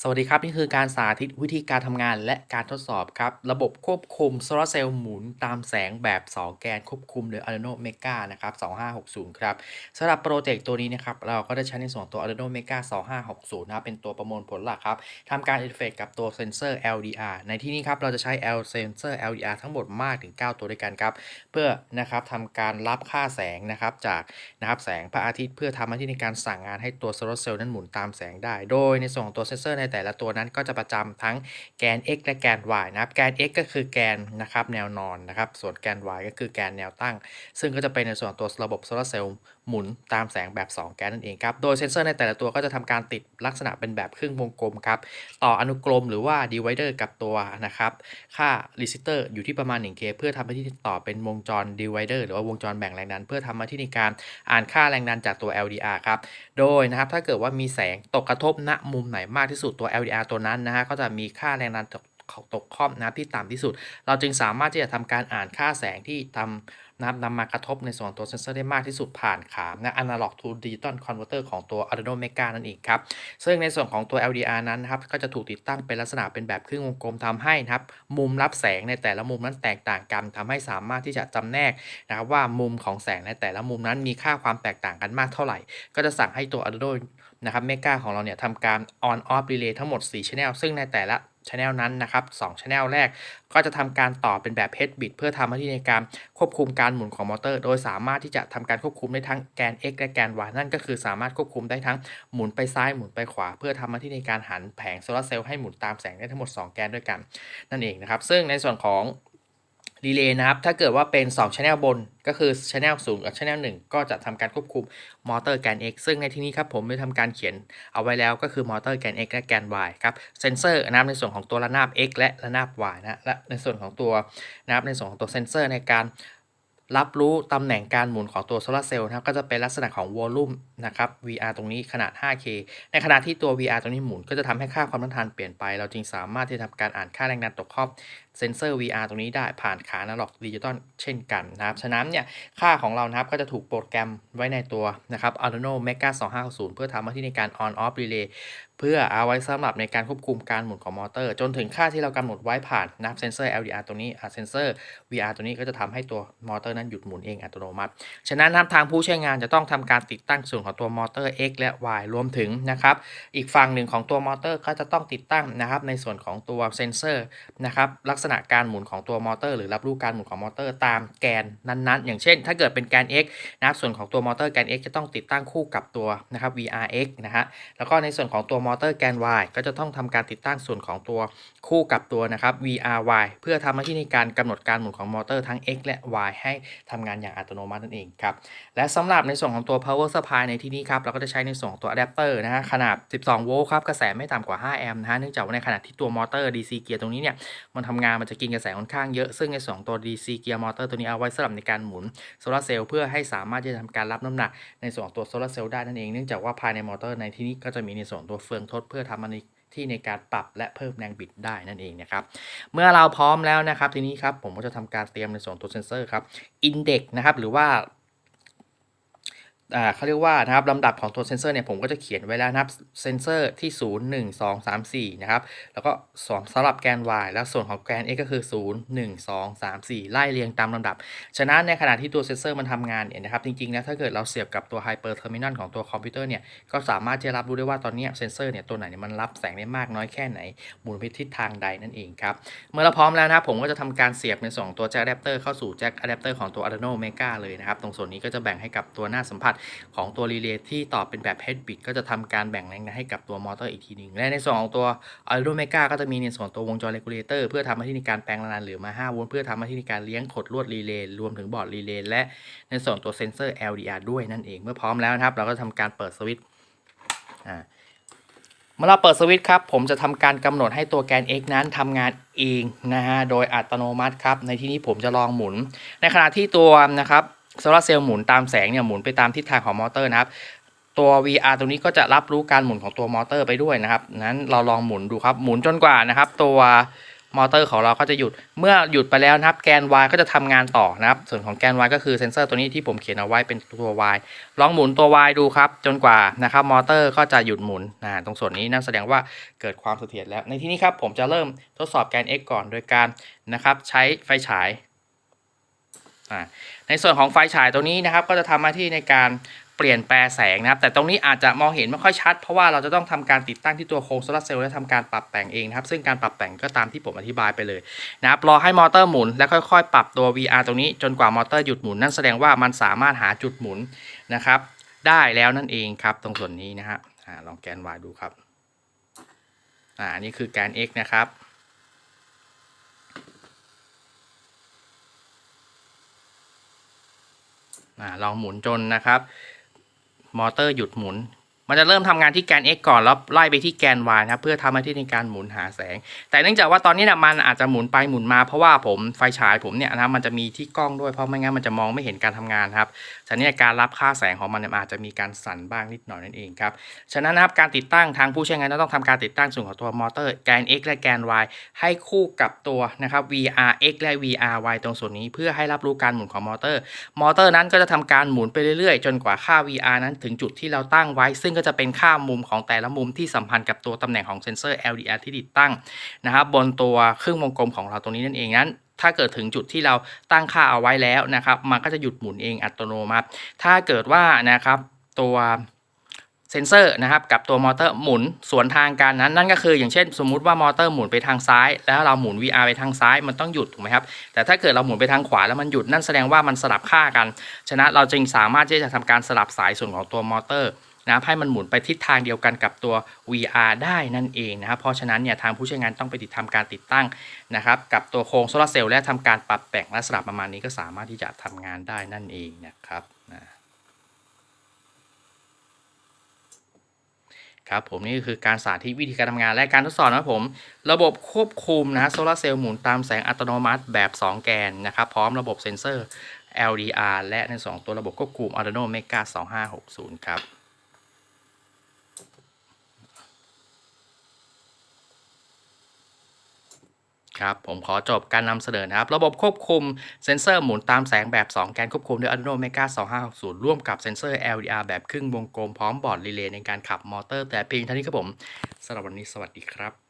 สวัสดีครับ นี่คือการสาธิตวิธีการทำงานและการทดสอบครับ ระบบควบคุมโซลาร์เซลล์หมุนตามแสงแบบ 2 แกนควบคุมโดย Arduino Mega นะครับ 2560 ครับสำหรับโปรเจกต์ตัวนี้นะครับ เราก็ได้ใช้ในส่วนของตัว Arduino Mega 2560 นะครับเป็นตัวประมวลผลหลักครับทำการอินเทอร์เฟซกับตัวเซนเซอร์ LDR ในที่นี้ครับ เราจะใช้ L เซนเซอร์ LDR ทั้งหมดมากถึง 9 ตัวด้วยกันครับ เพื่อนะครับทำการรับค่าแสงนะครับจากนะครับแสงพระอาทิตย์เพื่อทำหน้าที่ในการสั่งงานให้ตัวโซลาร์เซลล์นั้นหมุนตามแสงได้ โดยในส่วนของตัวเซนเซอร์ในแต่ละตัวนั้นก็จะประจำทั้งแกน x และแกน y นะครับ แกน x ก็คือแกนนะครับแนวนอนนะครับ ส่วนแกน y ก็คือแกนแนวตั้ง ซึ่งก็จะเป็นในส่วนตัวระบบโซลาร์เซลล์ หมุนตามแสงแบบ 2 แกนนั่นเองครับ โดยเซนเซอร์ในแต่ละตัวก็จะทำการติดลักษณะเป็นแบบครึ่งวงกลมครับ ต่ออนุกรมหรือว่า divider กับตัวนะครับ ค่า resistor อยู่ที่ประมาณ 1K เพื่อทำหน้าที่ต่อเป็นวงจร divider หรือว่าวงจรแบ่งแรงดัน เพื่อทำหน้าที่ในการอ่านค่าแรงดันจากตัว LDR ครับ โดยนะครับถ้าเกิดว่ามีแสงตกกระทบณมุมไหนมากที่สุดตัว LDR ตัวนั้นนะฮะก็จะมีค่าแรงดันตกตกค่อมนะที่ต่ำที่สุด เราจึงสามารถที่จะทำการอ่านค่าแสงที่ทำ นะครับนำมากระทบในส่วนตัวเซนเซอร์ได้มากที่สุดผ่านขามนะ analog to digital converter ของตัว Arduino Mega นั่นเองครับ ซึ่งในส่วนของตัว LDR นั้นนะครับ ก็จะถูกติดตั้งเป็นลักษณะเป็นแบบครึ่งวงกลมทำให้นะครับ มุมรับแสงในแต่ละมุมนั้นแตกต่างกันทำให้สามารถที่จะจำแนกนะครับว่ามุมของแสงในแต่ละมุมนั้นมีค่าความแตกต่างกันมากเท่าไหร่ ก็จะสั่งให้ตัว Arduino นะครับ Mega ของเราเนี่ยทำการ on off relay ทั้งหมด 4 channel ซึ่งในแต่ละ channel นั้นนะครับ2 channel แรกก็จะทำการต่อเป็นแบบ head bit เพื่อทำหน้าที่ในการควบคุมการหมุนของมอเตอร์ โดยสามารถที่จะทำการควบคุมได้ทั้งแกน x และแกน y นั่นก็คือสามารถควบคุมได้ทั้งหมุนไปซ้ายหมุนไปขวา เพื่อทำหน้าที่ในการหันแผงโซลาร์เซลล์ให้หมุนตามแสงได้ทั้งหมด 2 แกนด้วยกัน นั่นเองนะครับซึ่งในส่วนของ รีเลย์นะครับ ถ้าเกิดว่าเป็น 2 Channel บนก็คือ Channel 0 กับ Channel 1 ก็จะทำการควบคุมมอเตอร์แกน x ซึ่งในที่นี้ครับผมได้ทำการเขียนเอาไว้แล้วก็คือมอเตอร์แกน x และแกน y ครับเซนเซอร์นะครับในส่วนของตัวระนาบ x และระนาบ y นะและในส่วนของตัวนะครับในส่วนของตัวเซนเซอร์ในการ รับรู้ตำแหน่งการหมุนของตัวโซลาร์เซลล์นะครับก็จะเป็นลักษณะของวอลลุ่มนะครับ VR ตรงนี้ขนาด 5K ในขณะที่ตัว VR ตรงนี้หมุนก็จะทำให้ค่าความต้านทานเปลี่ยนไป เราจึงสามารถที่จะทำการอ่านค่าแรงดันตกครอบเซนเซอร์ VR ตรงนี้ได้ผ่านขานาล็อกดิจิตอลเช่นกันนะครับฉะนั้นเนี่ยค่าของเรานะครับก็จะถูกโปรแกรมไว้ในตัวนะครับ Arduino Mega 2560เพื่อทำหน้าที่ในการ on off relay เพื่อเอาไว้สำหรับในการควบคุมการหมุนของมอเตอร์ จนถึงค่าที่เรากำหนดไว้ผ่านนะครับเซนเซอร์ LDR ตัวนี้เซนเซอร์ VR ตัวนี้ก็จะทำให้ตัวมอเตอร์นั้นหยุดหมุนเองอัตโนมัติ ฉะนั้นทางผู้ใช้งานจะต้องทำการติดตั้งส่วนของตัวมอเตอร์ X และ Y รวมถึงนะครับอีกฝั่งหนึ่งของตัวมอเตอร์ก็จะต้องติดตั้งนะครับในส่วนของตัวเซนเซอร์นะครับลักษณะการหมุนของตัวมอเตอร์หรือรับรู้การหมุนของมอเตอร์ตามแกนนั้นๆ อย่างเช่น ถ้าเกิดเป็นแกน x นะครับส่วนของตัวมอเตอร์แกน x จะต้องติดตั้งคู่กับตัวนะครับ vrx นะฮะแล้วก็ในส่วนของตัวมอเตอร์แกน y ก็จะต้องทำการติดตั้งส่วนของตัวคู่กับตัวนะครับ vry เพื่อทำหน้าที่ในการกำหนดการหมุนของมอเตอร์ทั้ง x และ y ให้ทำงานอย่างอัตโนมัตินั่นเองครับ และสำหรับในส่วนของตัว power supply ในที่นี้ครับ เราก็จะใช้ในส่วนของตัว adapter นะฮะขนาด 12 โวลต์ครับ กระแสไม่ต่ำกว่า 5 แอมป์นะฮะ เนื่องจากว่าในขณะที่ตัวมอเตอร์ DC เกียร์ตรงนี้เนี่ย มันทำงานมันจะกินกระแสค่อนข้างเยอะ ซึ่งในส่วนของตัว DC เกียร์มอเตอร์ตัวนี้เอาไว้สำหรับในการหมุนโซลาร์เซลล์เพื่อให้สามารถที่จะทำการรับน้ำหนักในส่วนของตัวโซลาร์เซลล์ได้นั่นเอง เนื่องจากว่าภายในมอเตอร์ในที่นี้ก็จะมีในส่วนตัวเฟืองทดเพื่อทำมัน ที่ในการปรับและเพิ่มแรงบิดได้นั่นเองนะครับ เมื่อเราพร้อมแล้วนะครับ ทีนี้ครับผมก็จะทำการเตรียมในส่วนตัวเซนเซอร์ครับอินเด็กนะครับหรือว่าอ่า เขาเรียกว่านะครับลำดับของตัวเซนเซอร์เนี่ยผมก็จะเขียนไว้แล้วนะครับเซนเซอร์ที่ 0 1 2 3 4 นะครับ แล้วก็สองสำหรับแกน y แล้วส่วนของแกน x ก็คือ 0 1 2 3 4 ไล่เรียงตามลำดับ ฉะนั้นในขณะที่ตัวเซนเซอร์มันทำงานเนี่ยนะครับ จริงๆแล้วถ้าเกิดเราเสียบกับตัวไฮเปอร์เทอร์มินอลของตัวคอมพิวเตอร์เนี่ยก็สามารถจะรับรู้ได้ว่าตอนนี้เซนเซอร์เนี่ยตัวไหนเนี่ยมันรับแสงได้มากน้อยแค่ไหนหมุนไปทิศทางใดนั่นเองครับเมื่อเราพร้อมแล้วนะครับผมก็จะทำการเสียบในส่วนของตัวแจ็คอะแดปเตอร์เข้าสู่แจ็คอะแดปเตอร์ของตัว Arduino Mega เลยนะครับตรงส่วนนี้ก็จะแบ่งให้กับตัวหน้าสัมผัสของตัวรีเลย์ที่ต่อเป็นแบบ head bit ก็จะทำการแบ่งแรงดันให้กับตัวมอเตอร์อีกทีหนึ่งและในส่วนของตัว Arduino Mega ก็จะมีในส่วนตัววงจร regulator เพื่อทำหน้าที่ในการแปลงแรงดันหลือมา5โวลต์เพื่อทำหน้าที่ในการเลี้ยงขดลวดรีเลย์รวมถึงบอร์ดรีเลย์และในส่วนตัวเซนเซอร์ LDR ด้วยนั่นเองเมื่อพร้อมแล้วนะครับ เราก็ทำการเปิดสวิตช์อ่าเมื่อเราเปิดสวิตช์ครับ ผมจะทำการกำหนดให้ตัวแกน x นั้นทำงานเองนะฮะ โดยอัตโนมัติครับ ในที่นี้ผมจะลองหมุน ในขณะที่ตัวนะครับ โซลาเซลล์หมุนตามแสงเนี่ยหมุนไปตามทิศทางของมอเตอร์นะครับ ตัว VR ตรงนี้ก็จะรับรู้การหมุนของตัวมอเตอร์ไปด้วยนะครับนั้นเราลองหมุนดูครับหมุนจนกว่านะครับ ตัวมอเตอร์ของเราก็จะหยุด เมื่อหยุดไปแล้วนะครับ แกน Y ก็จะทำงานต่อนะครับ ส่วนของแกน Y ก็คือเซนเซอร์ตัวนี้ที่ผมเขียนเอาไว้เป็นตัว Y ลองหมุนตัว Y ดูครับ จนกว่านะครับมอเตอร์ก็จะหยุดหมุนนะตรงส่วนนี้นั่นแสดงว่าเกิดความเสถียรแล้ว ในที่นี้ครับผมจะเริ่มทดสอบแกน X ก่อนโดยการนะครับใช้ไฟฉายอ่า ในส่วนของไฟฉายตัวนี้นะครับ ก็จะทำหน้าที่ในการเปลี่ยนแปลแสงนะครับ แต่ตรงนี้อาจจะมองเห็นไม่ค่อยชัด เพราะว่าเราจะต้องทำการติดตั้งที่ตัวโครงโซลาร์เซลล์และทำการปรับแต่งเองนะครับ ซึ่งการปรับแต่งก็ตามที่ผมอธิบายไปเลยนะครับ รอให้มอเตอร์หมุน แล้วค่อยๆ ปรับตัว VR ตรงนี้จนกว่ามอเตอร์หยุดหมุน นั่นแสดงว่ามันสามารถหาจุดหมุนนะครับ ได้แล้วนั่นเองครับ ตรงส่วนนี้นะฮะลองแกน Y ดูครับ อ่านนี่คือแกน X นะครับ อ่า ลองหมุนจนนะครับ มอเตอร์หยุดหมุน มันจะเริ่มทำงานที่แกน x ก่อนแล้วไล่ไปที่แกน y นะครับเพื่อทำหน้าที่ในการหมุนหาแสง แต่เนื่องจากว่าตอนนี้นะมันอาจจะหมุนไปหมุนมาเพราะว่าผมไฟฉายผมเนี่ยนะครับมันจะมีที่กล้องด้วยเพราะไม่งั้นมันจะมองไม่เห็นการทำงานครับฉะนั้นการรับค่าแสงของมันอาจจะมีการสั่นบ้างนิดหน่อยนั่นเองครับฉะนั้นนะครับการติดตั้งทางผู้ใช้งานต้องทำการติดตั้งส่วนของตัวมอเตอร์แกน x และแกน y ให้คู่กับตัวนะครับ VR x และ VR y ตรงส่วนนี้เพื่อให้รับรู้การหมุนของมอเตอร์ มอเตอร์นั้นก็จะทำการหมุนไปเรื่อยๆ จนกว่าค่า VR นั้นถึงจุดที่เราตั้งไว้ซึ่งก็จะเป็นค่ามุมของแต่ละมุมที่สัมพันธ์กับตัวตำแหน่งของเซนเซอร์ LDR ที่ติดตั้งนะครับบนตัวเครื่องวงกลมของเราตรงนี้นั่นเองนั้นถ้าเกิดถึงจุดที่เราตั้งค่าเอาไว้แล้วนะครับ มันก็จะหยุดหมุนเองอัตโนมัติ ถ้าเกิดว่านะครับตัวเซนเซอร์นะครับกับตัวมอเตอร์หมุนสวนทางกันนั้นนั่นก็คืออย่างเช่น สมมุติว่ามอเตอร์หมุนไปทางซ้าย แล้วเราหมุน VR ไปทางซ้ายมันต้องหยุดถูกไหมครับแต่ถ้าเกิดเราหมุนไปทางขวาแล้วมันหยุดนั่นแสดงว่ามันสลับค่ากัน ฉะนั้นเราจึงสามารถที่จะทำการสลับสายส่วนของตัวมอเตอร์ นะครับให้มันหมุนไปทิศทางเดียวกันกับตัว VR ได้นั่นเองนะครับเพราะฉะนั้นเนี่ยทางผู้ใช้งานต้องไปติดทำการติดตั้งนะครับกับตัวโครงโซลาร์เซลล์และทำการปรับแต่งและสลับประมาณนี้ก็สามารถที่จะทำงานได้นั่นเองนะครับนะครับผมนี่คือการสาธิตวิธีการทำงานและการทดสอบนะครับผม ระบบควบคุมนะโซลาร์เซลล์หมุนตามแสงอัตโนมัติแบบ 2 แกนนะครับพร้อมระบบเซ็นเซอร์ LDR และในสองตัวระบบควบคุม Arduino Mega 2560 ครับ ครับผมขอจบการนำเสนอนะครับ ระบบควบคุมเซ็นเซอร์หมุนตามแสงแบบ 2 แกนควบคุมด้วย Arduino Mega 2560 ร่วมกับเซ็นเซอร์ LDR แบบครึ่งวงกลมพร้อมบอร์ดรีเลย์ในการขับมอเตอร์แต่เพียงเท่านี้ครับผมสำหรับวันนี้สวัสดีครับ